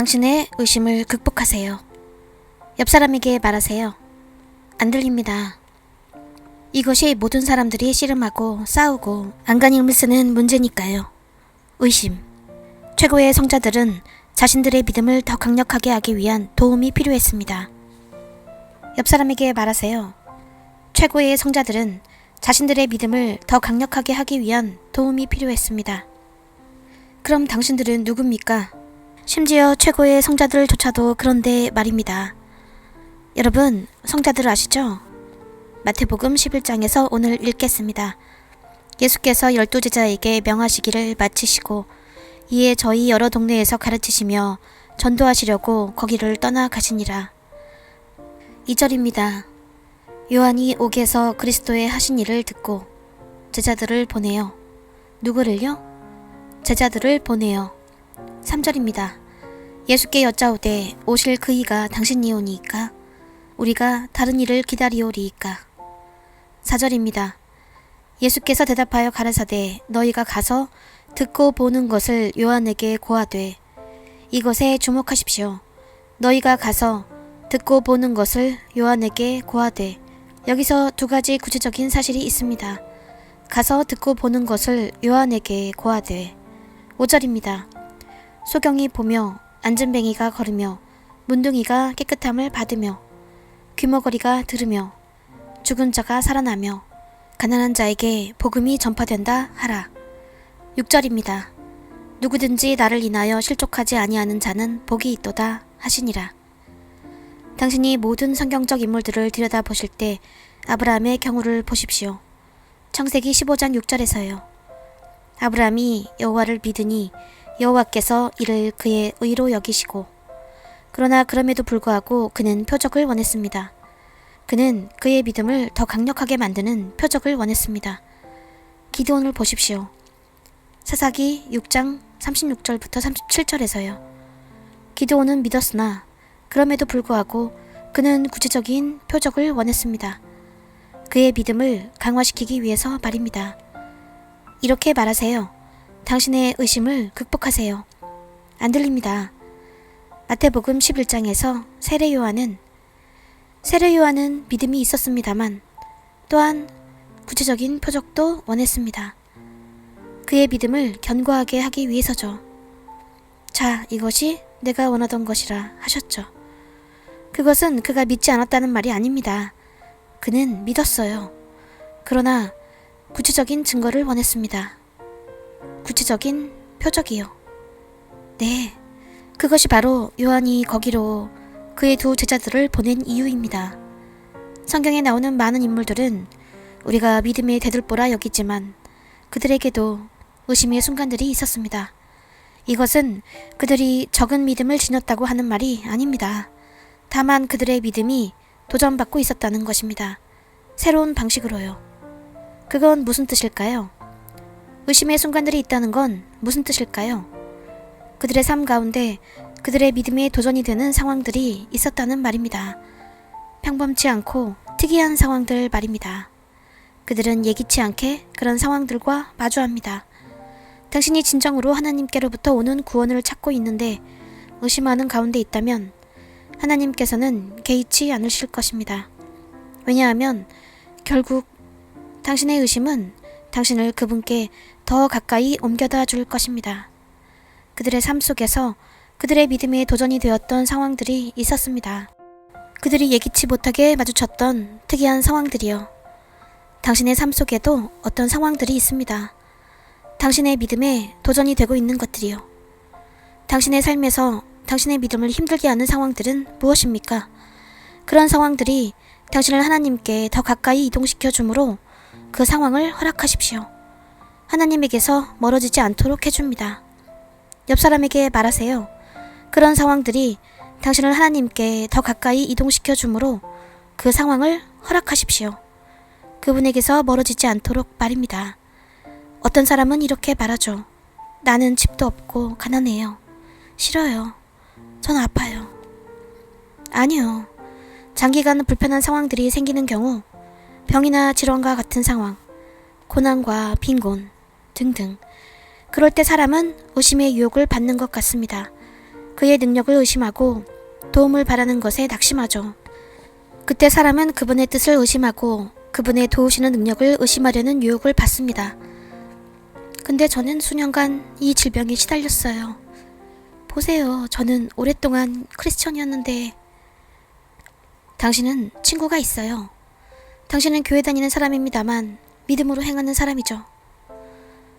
당신의 의심을 극복하세요. 옆 사람에게 말하세요. 안 들립니다. 이것이 모든 사람들이 씨름하고 싸우고 안간힘을 쓰는 문제니까요. 의심. 최고의 성자들은 자신들의 믿음을 더 강력하게 하기 위한 도움이 필요했습니다. 옆 사람에게 말하세요. 최고의 성자들은 자신들의 믿음을 더 강력하게 하기 위한 도움이 필요했습니다. 그럼 당신들은 누굽니까? 심지어 최고의 성자들조차도 그런데 말입니다. 여러분, 성자들 아시죠? 마태복음 11장에서 오늘 읽겠습니다. 예수께서 열두 제자에게 명하시기를 마치시고 이에 저희 여러 동네에서 가르치시며 전도하시려고 거기를 떠나 가시니라. 2절입니다. 요한이 옥에서 그리스도의 하신 일을 듣고 제자들을 보내요. 누구를요? 제자들을 보내요. 3절입니다. 예수께 여짜오되 오실 그 이가 당신이오니이까 우리가 다른 일을 기다리오리이까 4절입니다. 예수께서 대답하여 가라사대 너희가 가서 듣고 보는 것을 요한에게 고하되 이것에 주목하십시오. 너희가 가서 듣고 보는 것을 요한에게 고하되 여기서 두 가지 구체적인 사실이 있습니다. 가서 듣고 보는 것을 요한에게 고하되 5절입니다. 소경이 보며 안전뱅이가 걸으며 문둥이가 깨끗함을 받으며 귀머거리가 들으며 죽은 자가 살아나며 가난한 자에게 복음이 전파된다 하라. 6절입니다. 누구든지 나를 인하여 실족하지 아니하는 자는 복이 있도다 하시니라. 당신이 모든 성경적 인물들을 들여다보실 때 아브라함의 경우를 보십시오. 창세기 15장 6절에서요. 아브라함이 여호와를 믿으니 여호와께서 이를 그의 의로 여기시고 그러나 그럼에도 불구하고 그는 표적을 원했습니다. 그는 그의 믿음을 더 강력하게 만드는 표적을 원했습니다. 기도원을 보십시오. 사사기 6장 36절부터 37절에서요. 기도원은 믿었으나 그럼에도 불구하고 그는 구체적인 표적을 원했습니다. 그의 믿음을 강화시키기 위해서 말입니다. 이렇게 말하세요. 당신의 의심을 극복하세요. 안 들립니다. 마태복음 11장에서 세례 요한은 세례 요한은 믿음이 있었습니다만 또한 구체적인 표적도 원했습니다. 그의 믿음을 견고하게 하기 위해서죠. 자, 이것이 내가 원하던 것이라 하셨죠. 그것은 그가 믿지 않았다는 말이 아닙니다. 그는 믿었어요. 그러나 구체적인 증거를 원했습니다. 구체적인 표적이요. 네, 그것이 바로 요한이 거기로 그의 두 제자들을 보낸 이유입니다. 성경에 나오는 많은 인물들은 우리가 믿음의 대들보라 여기지만 그들에게도 의심의 순간들이 있었습니다. 이것은 그들이 적은 믿음을 지녔다고 하는 말이 아닙니다. 다만 그들의 믿음이 도전받고 있었다는 것입니다. 새로운 방식으로요. 그건 무슨 뜻일까요? 의심의 순간들이 있다는 건 무슨 뜻일까요? 그들의 삶 가운데 그들의 믿음에 도전이 되는 상황들이 있었다는 말입니다. 평범치 않고 특이한 상황들 말입니다. 그들은 예기치 않게 그런 상황들과 마주합니다. 당신이 진정으로 하나님께로부터 오는 구원을 찾고 있는데 의심하는 가운데 있다면 하나님께서는 개의치 않으실 것입니다. 왜냐하면 결국 당신의 의심은 당신을 그분께 더 가까이 옮겨다 줄 것입니다. 그들의 삶 속에서 그들의 믿음에 도전이 되었던 상황들이 있었습니다. 그들이 예기치 못하게 마주쳤던 특이한 상황들이요. 당신의 삶 속에도 어떤 상황들이 있습니다. 당신의 믿음에 도전이 되고 있는 것들이요. 당신의 삶에서 당신의 믿음을 힘들게 하는 상황들은 무엇입니까? 그런 상황들이 당신을 하나님께 더 가까이 이동시켜 주므로 그 상황을 허락하십시오. 하나님에게서 멀어지지 않도록 해줍니다. 옆 사람에게 말하세요. 그런 상황들이 당신을 하나님께 더 가까이 이동시켜 주므로 그 상황을 허락하십시오. 그분에게서 멀어지지 않도록 말입니다. 어떤 사람은 이렇게 말하죠. 나는 집도 없고 가난해요. 싫어요. 전 아파요. 아니요. 장기간 불편한 상황들이 생기는 경우 병이나 질환과 같은 상황, 고난과 빈곤 등등. 그럴 때 사람은 의심의 유혹을 받는 것 같습니다. 그의 능력을 의심하고 도움을 바라는 것에 낙심하죠. 그때 사람은 그분의 뜻을 의심하고 그분의 도우시는 능력을 의심하려는 유혹을 받습니다. 근데 저는 수년간 이 질병에 시달렸어요. 보세요. 저는 오랫동안 크리스천이었는데 당신은 친구가 있어요. 당신은 교회 다니는 사람입니다만 믿음으로 행하는 사람이죠.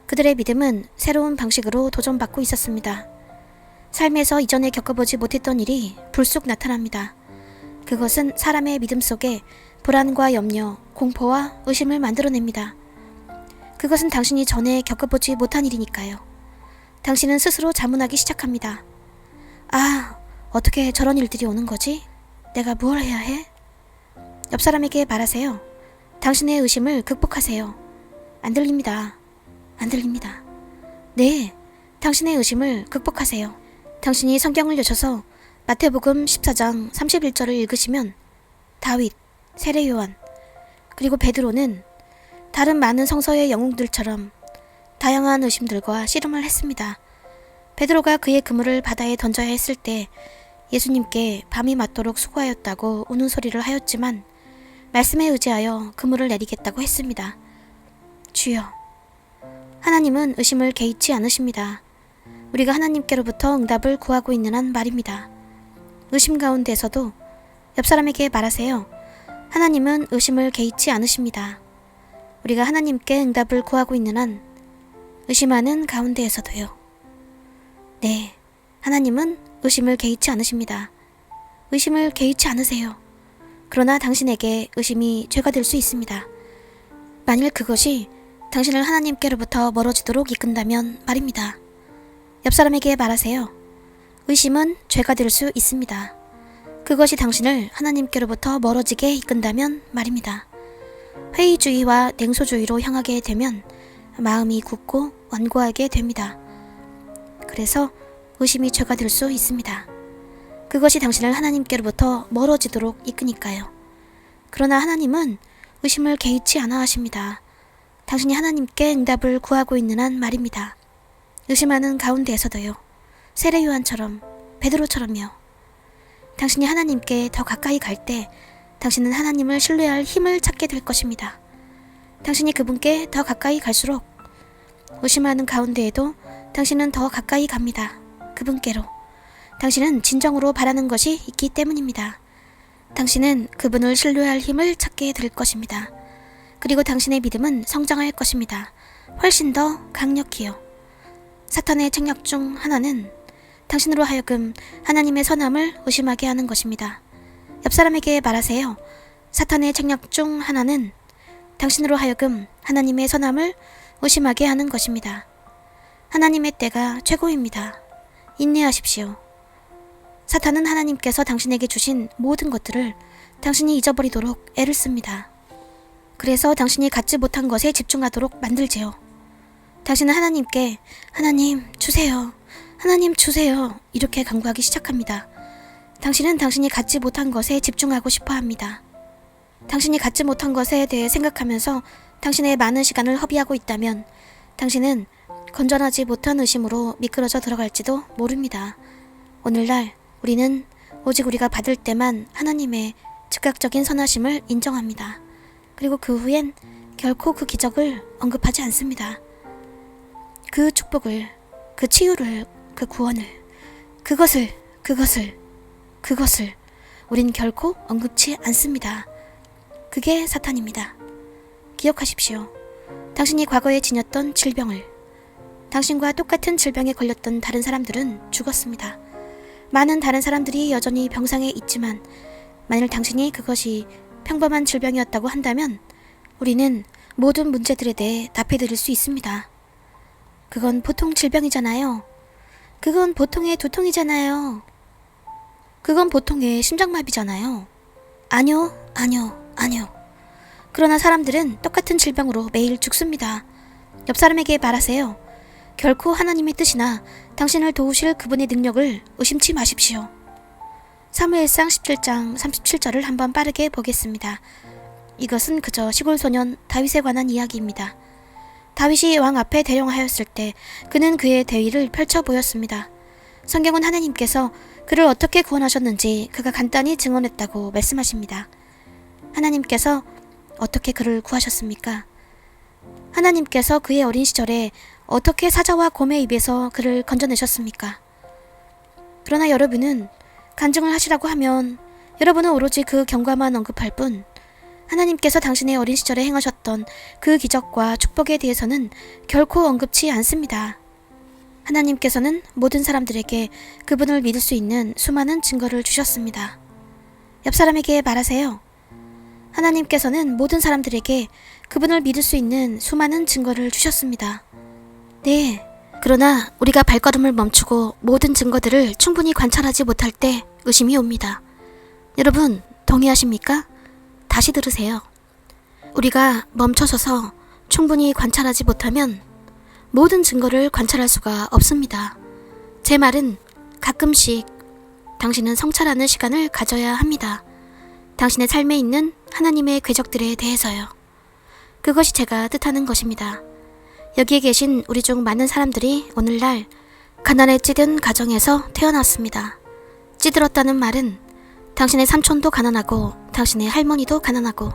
그들의 믿음은 새로운 방식으로 도전받고 있었습니다. 삶에서 이전에 겪어보지 못했던 일이 불쑥 나타납니다. 그것은 사람의 믿음 속에 불안과 염려, 공포와 의심을 만들어냅니다. 그것은 당신이 전에 겪어보지 못한 일이니까요. 당신은 스스로 자문하기 시작합니다. 아, 어떻게 저런 일들이 오는 거지? 내가 무엇 해야 해? 옆 사람에게 말하세요. 당신의 의심을 극복하세요. 안 들립니다. 안 들립니다. 네, 당신의 의심을 극복하세요. 당신이 성경을 여셔서 마태복음 14장 31절을 읽으시면 다윗, 세례 요한, 그리고 베드로는 다른 많은 성서의 영웅들처럼 다양한 의심들과 씨름을 했습니다. 베드로가 그의 그물을 바다에 던져야 했을 때 예수님께 밤이 맞도록 수고하였다고 우는 소리를 하였지만 말씀에 의지하여 그물을 내리겠다고 했습니다. 주여, 하나님은 의심을 개의치 않으십니다. 우리가 하나님께로부터 응답을 구하고 있는 한 말입니다. 의심 가운데서도 옆 사람에게 말하세요. 하나님은 의심을 개의치 않으십니다. 우리가 하나님께 응답을 구하고 있는 한 의심하는 가운데에서도요. 네, 하나님은 의심을 개의치 않으십니다. 의심을 개의치 않으세요. 그러나 당신에게 의심이 죄가 될 수 있습니다. 만일 그것이 당신을 하나님께로부터 멀어지도록 이끈다면 말입니다. 옆 사람에게 말하세요. 의심은 죄가 될 수 있습니다. 그것이 당신을 하나님께로부터 멀어지게 이끈다면 말입니다. 회의주의와 냉소주의로 향하게 되면 마음이 굳고 완고하게 됩니다. 그래서 의심이 죄가 될 수 있습니다. 그것이 당신을 하나님께로부터 멀어지도록 이끄니까요. 그러나 하나님은 의심을 개의치 않아 하십니다. 당신이 하나님께 응답을 구하고 있는 한 말입니다. 의심하는 가운데에서도요. 세례 요한처럼 베드로처럼요. 당신이 하나님께 더 가까이 갈 때 당신은 하나님을 신뢰할 힘을 찾게 될 것입니다. 당신이 그분께 더 가까이 갈수록 의심하는 가운데에도 당신은 더 가까이 갑니다. 그분께로. 당신은 진정으로 바라는 것이 있기 때문입니다. 당신은 그분을 신뢰할 힘을 찾게 될 것입니다. 그리고 당신의 믿음은 성장할 것입니다. 훨씬 더 강력히요. 사탄의 책략 중 하나는 당신으로 하여금 하나님의 선함을 의심하게 하는 것입니다. 옆 사람에게 말하세요. 사탄의 책략 중 하나는 당신으로 하여금 하나님의 선함을 의심하게 하는 것입니다. 하나님의 때가 최고입니다. 인내하십시오. 사탄은 하나님께서 당신에게 주신 모든 것들을 당신이 잊어버리도록 애를 씁니다. 그래서 당신이 갖지 못한 것에 집중하도록 만들지요. 당신은 하나님께 하나님 주세요. 하나님 주세요. 이렇게 간구하기 시작합니다. 당신은 당신이 갖지 못한 것에 집중하고 싶어 합니다. 당신이 갖지 못한 것에 대해 생각하면서 당신의 많은 시간을 허비하고 있다면 당신은 건전하지 못한 의심으로 미끄러져 들어갈지도 모릅니다. 오늘날 우리는 오직 우리가 받을 때만 하나님의 즉각적인 선하심을 인정합니다. 그리고 그 후엔 결코 그 기적을 언급하지 않습니다. 그 축복을, 그 치유를, 그 구원을, 그것을, 그것을, 그것을 우린 결코 언급치 않습니다. 그게 사탄입니다. 기억하십시오. 당신이 과거에 지녔던 질병을, 당신과 똑같은 질병에 걸렸던 다른 사람들은 죽었습니다. 많은 다른 사람들이 여전히 병상에 있지만, 만일 당신이 그것이 평범한 질병이었다고 한다면, 우리는 모든 문제들에 대해 답해 드릴 수 있습니다. 그건 보통 질병이잖아요. 그건 보통의 두통이잖아요. 그건 보통의 심장마비잖아요. 아니요, 아니요, 아니요. 그러나 사람들은 똑같은 질병으로 매일 죽습니다. 옆 사람에게 말하세요. 결코 하나님의 뜻이나 당신을 도우실 그분의 능력을 의심치 마십시오. 사무엘상 17장 37절을 한번 빠르게 보겠습니다. 이것은 그저 시골 소년 다윗에 관한 이야기입니다. 다윗이 왕 앞에 대령하였을 때 그는 그의 대위를 펼쳐 보였습니다. 성경은 하나님께서 그를 어떻게 구원하셨는지 그가 간단히 증언했다고 말씀하십니다. 하나님께서 어떻게 그를 구하셨습니까? 하나님께서 그의 어린 시절에 어떻게 사자와 곰의 입에서 그를 건져내셨습니까? 그러나 여러분은 간증을 하시라고 하면 여러분은 오로지 그 경과만 언급할 뿐 하나님께서 당신의 어린 시절에 행하셨던 그 기적과 축복에 대해서는 결코 언급치 않습니다. 하나님께서는 모든 사람들에게 그분을 믿을 수 있는 수많은 증거를 주셨습니다. 옆 사람에게 말하세요. 하나님께서는 모든 사람들에게 그분을 믿을 수 있는 수많은 증거를 주셨습니다. 네. 그러나 우리가 발걸음을 멈추고 모든 증거들을 충분히 관찰하지 못할 때 의심이 옵니다. 여러분, 동의하십니까? 다시 들으세요. 우리가 멈춰서서 충분히 관찰하지 못하면 모든 증거를 관찰할 수가 없습니다. 제 말은 가끔씩 당신은 성찰하는 시간을 가져야 합니다. 당신의 삶에 있는 하나님의 궤적들에 대해서요. 그것이 제가 뜻하는 것입니다. 여기에 계신 우리 중 많은 사람들이 오늘날 가난에 찌든 가정에서 태어났습니다. 찌들었다는 말은 당신의 삼촌도 가난하고 당신의 할머니도 가난하고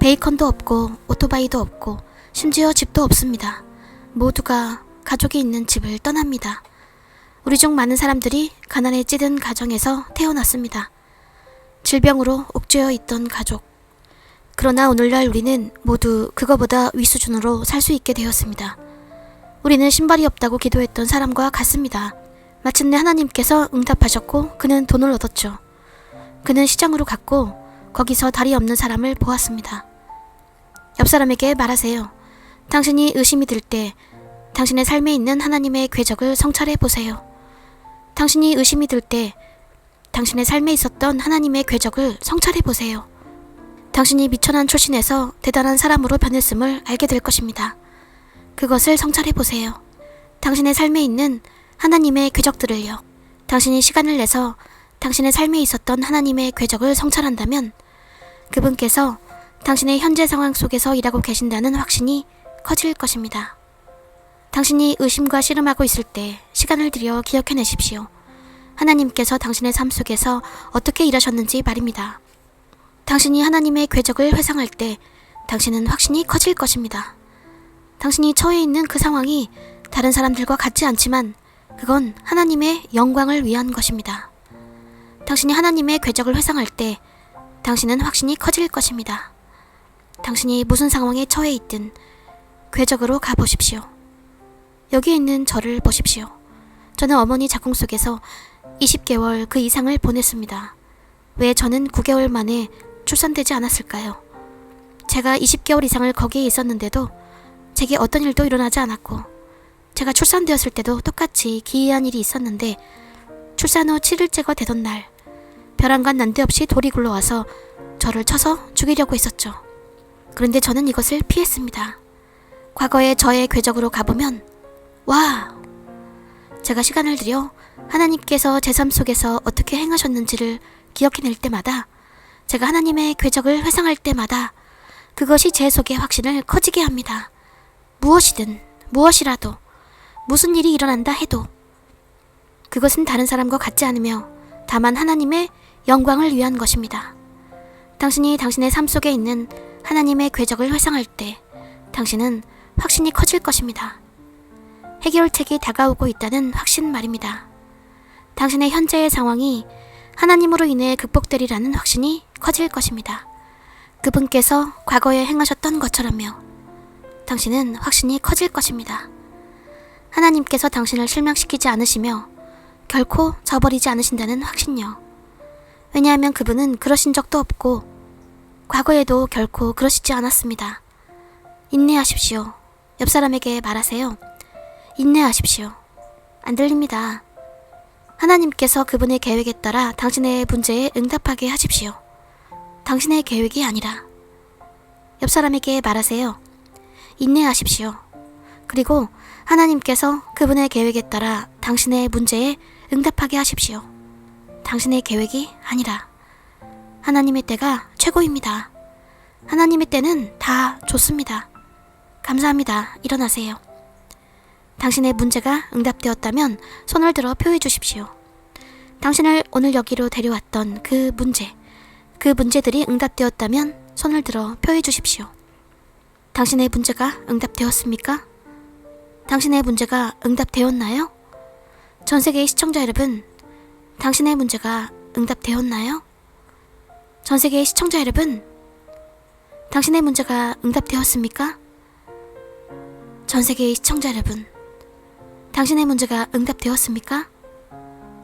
베이컨도 없고 오토바이도 없고 심지어 집도 없습니다. 모두가 가족이 있는 집을 떠납니다. 우리 중 많은 사람들이 가난에 찌든 가정에서 태어났습니다. 질병으로 옥죄어 있던 가족. 그러나 오늘날 우리는 모두 그거보다 윗수준으로 살 수 있게 되었습니다. 우리는 신발이 없다고 기도했던 사람과 같습니다. 마침내 하나님께서 응답하셨고 그는 돈을 얻었죠. 그는 시장으로 갔고 거기서 다리 없는 사람을 보았습니다. 옆 사람에게 말하세요. 당신이 의심이 들 때 당신의 삶에 있는 하나님의 궤적을 성찰해 보세요. 당신이 의심이 들 때 당신의 삶에 있었던 하나님의 궤적을 성찰해 보세요. 당신이 미천한 출신에서 대단한 사람으로 변했음을 알게 될 것입니다. 그것을 성찰해 보세요. 당신의 삶에 있는 하나님의 궤적들을요. 당신이 시간을 내서 당신의 삶에 있었던 하나님의 궤적을 성찰한다면 그분께서 당신의 현재 상황 속에서 일하고 계신다는 확신이 커질 것입니다. 당신이 의심과 씨름하고 있을 때 시간을 들여 기억해내십시오. 하나님께서 당신의 삶 속에서 어떻게 일하셨는지 말입니다. 당신이 하나님의 궤적을 회상할 때 당신은 확신이 커질 것입니다. 당신이 처해 있는 그 상황이 다른 사람들과 같지 않지만 그건 하나님의 영광을 위한 것입니다. 당신이 하나님의 궤적을 회상할 때 당신은 확신이 커질 것입니다. 당신이 무슨 상황에 처해 있든 궤적으로 가보십시오. 여기 있는 저를 보십시오. 저는 어머니 작ung 속에서 20개월 그 이상을 보냈습니다. 왜 저는 9개월 만에 출산되지 않았을까요? 제가 20개월 이상을 거기에 있었는데도 제게 어떤 일도 일어나지 않았고 제가 출산되었을 때도 똑같이 기이한 일이 있었는데 출산 후 7일째가 되던 날 벼랑간 난데없이 돌이 굴러와서 저를 쳐서 죽이려고 했었죠. 그런데 저는 이것을 피했습니다. 과거의 저의 궤적으로 가보면 와 제가 시간을 들여 하나님께서 제 삶 속에서 어떻게 행하셨는지를 기억해낼 때마다 제가 하나님의 궤적을 회상할 때마다 그것이 제 속의 확신을 커지게 합니다. 무엇이든 무엇이라도 무슨 일이 일어난다 해도 그것은 다른 사람과 같지 않으며 다만 하나님의 영광을 위한 것입니다. 당신이 당신의 삶 속에 있는 하나님의 궤적을 회상할 때 당신은 확신이 커질 것입니다. 해결책이 다가오고 있다는 확신 말입니다. 당신의 현재의 상황이 하나님으로 인해 극복되리라는 확신이 커질 것입니다. 그분께서 과거에 행하셨던 것처럼요. 당신은 확신이 커질 것입니다. 하나님께서 당신을 실망시키지 않으시며 결코 저버리지 않으신다는 확신요. 왜냐하면 그분은 그러신 적도 없고 과거에도 결코 그러시지 않았습니다. 인내하십시오. 옆 사람에게 말하세요. 인내하십시오. 안 들립니다. 하나님께서 그분의 계획에 따라 당신의 문제에 응답하게 하십시오. 당신의 계획이 아니라 옆 사람에게 말하세요. 인내하십시오. 그리고 하나님께서 그분의 계획에 따라 당신의 문제에 응답하게 하십시오. 당신의 계획이 아니라 하나님의 때가 최고입니다. 하나님의 때는 다 좋습니다. 감사합니다. 일어나세요. 당신의 문제가 응답되었다면 손을 들어 표해 주십시오. 당신을 오늘 여기로 데려왔던 그 문제, 그 문제들이 응답되었다면 손을 들어 표해 주십시오. 당신의 문제가 응답되었습니까? 당신의 문제가 응답되었나요? 전 세계의 시청자 여러분, 당신의 문제가 응답되었나요? 전 세계의 시청자 여러분, 당신의 문제가 응답되었습니까? 전 세계의 시청자 여러분, 당신의 문제가 응답되었습니까?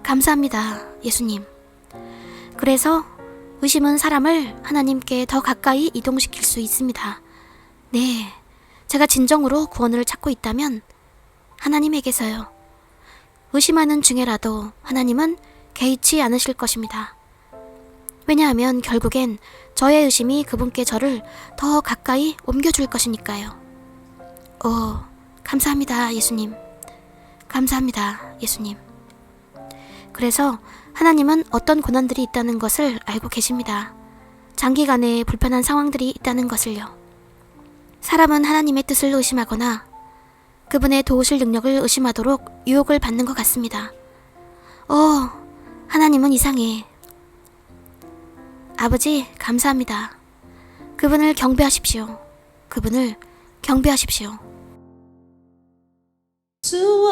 감사합니다, 예수님. 그래서 의심은 사람을 하나님께 더 가까이 이동시킬 수 있습니다. 네, 제가 진정으로 구원을 찾고 있다면 하나님에게서요. 의심하는 중에라도 하나님은 개의치 않으실 것입니다. 왜냐하면 결국엔 저의 의심이 그분께 저를 더 가까이 옮겨줄 것이니까요. 오, 감사합니다, 예수님. 감사합니다, 예수님. 그래서 하나님은 어떤 고난들이 있다는 것을 알고 계십니다. 장기간의 불편한 상황들이 있다는 것을요. 사람은 하나님의 뜻을 의심하거나 그분의 도우실 능력을 의심하도록 유혹을 받는 것 같습니다. 어, 하나님은 이상해. 아버지, 감사합니다. 그분을 경배하십시오. 그분을 경배하십시오. To